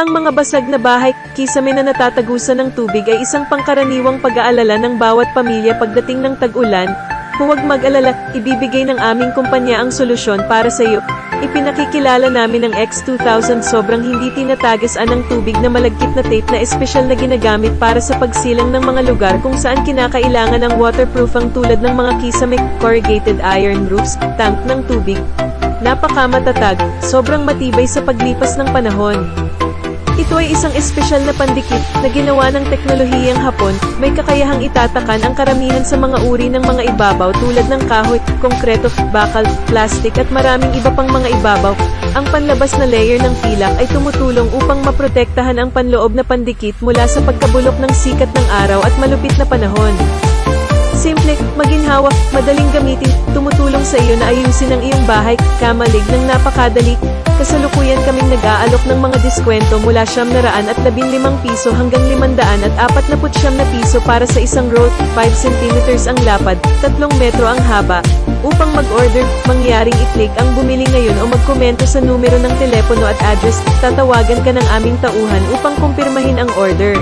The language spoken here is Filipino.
Ang mga basag na bahay, kisame na natatagusan ng tubig ay isang pangkaraniwang pag-aalala ng bawat pamilya pagdating ng tag-ulan. Huwag mag-alala, ibibigay ng aming kumpanya ang solusyon para sa iyo. Ipinakikilala namin ang X2000 sobrang hindi tinatagasan ng tubig na malagkit na tape na espesyal na ginagamit para sa pagsilang ng mga lugar kung saan kinakailangan ang waterproof ang tulad ng mga kisame corrugated iron roofs, tank ng tubig. Napakamatatag, sobrang matibay sa paglipas ng panahon. Ito ay isang espesyal na pandikit na ginawa ng teknolohiyang Hapon, may kakayahang itatakan ang karamihan sa mga uri ng mga ibabaw tulad ng kahoy, konkreto, bakal, plastik at maraming iba pang mga ibabaw. Ang panlabas na layer ng pilak ay tumutulong upang maprotektahan ang panloob na pandikit mula sa pagkabulok ng sikat ng araw at malupit na panahon. Simple, maginhawa, madaling gamitin, tumutulong sa iyo na ayusin ang iyong bahay, kamalig ng napakadali. Kasalukuyan kaming nag-aalok ng mga diskwento mula siyam na raan at 15 piso hanggang 500 at 49 na piso para sa isang road, 5 cm ang lapad, 3 metro ang haba. Upang mag-order, mangyaring i-click ang bumili ngayon o magkomento sa numero ng telepono at address, tatawagan ka ng aming tauhan upang kumpirmahin ang order.